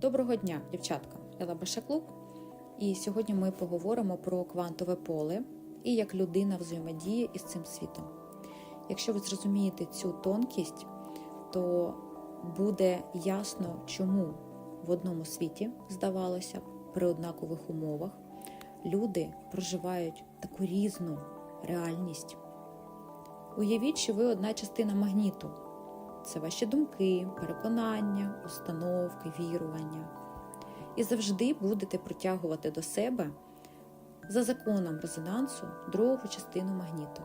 Доброго дня, дівчатка! Я Башаклук, і сьогодні ми поговоримо про квантове поле і як людина взаємодіє із цим світом. Якщо ви зрозумієте цю тонкість, то буде ясно, чому в одному світі, здавалося при однакових умовах люди проживають таку різну реальність. Уявіть, що ви одна частина магніту. Це ваші думки, переконання, установки, вірування. І завжди будете притягувати до себе за законом резонансу другу частину магніту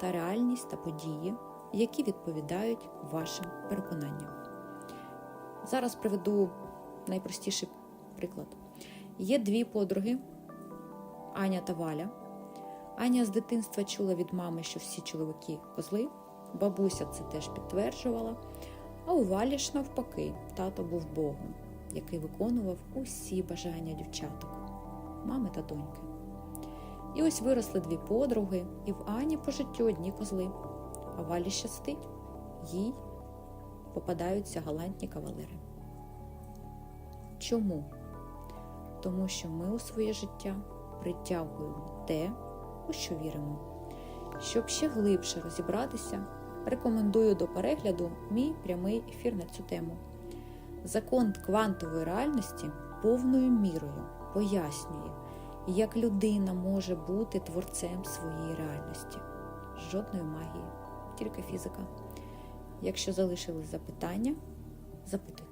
та реальність та події, які відповідають вашим переконанням. Зараз приведу найпростіший приклад. Є дві подруги Аня та Валя. Аня з дитинства чула від мами, що всі чоловіки козли. Бабуся це теж підтверджувала. А у Валі ж навпаки, тато був Богом, який виконував усі бажання дівчаток, мами та доньки. І ось виросли дві подруги, і в Ані по життю одні козли, а Валі щастить, їй попадаються галантні кавалери. Чому? Тому що ми у своє життя притягуємо те, у що віримо. Щоб ще глибше розібратися, рекомендую до перегляду мій прямий ефір на цю тему. Закон квантової реальності повною мірою пояснює, як людина може бути творцем своєї реальності. Жодної магії, тільки фізика. Якщо залишились запитання, запитуйте.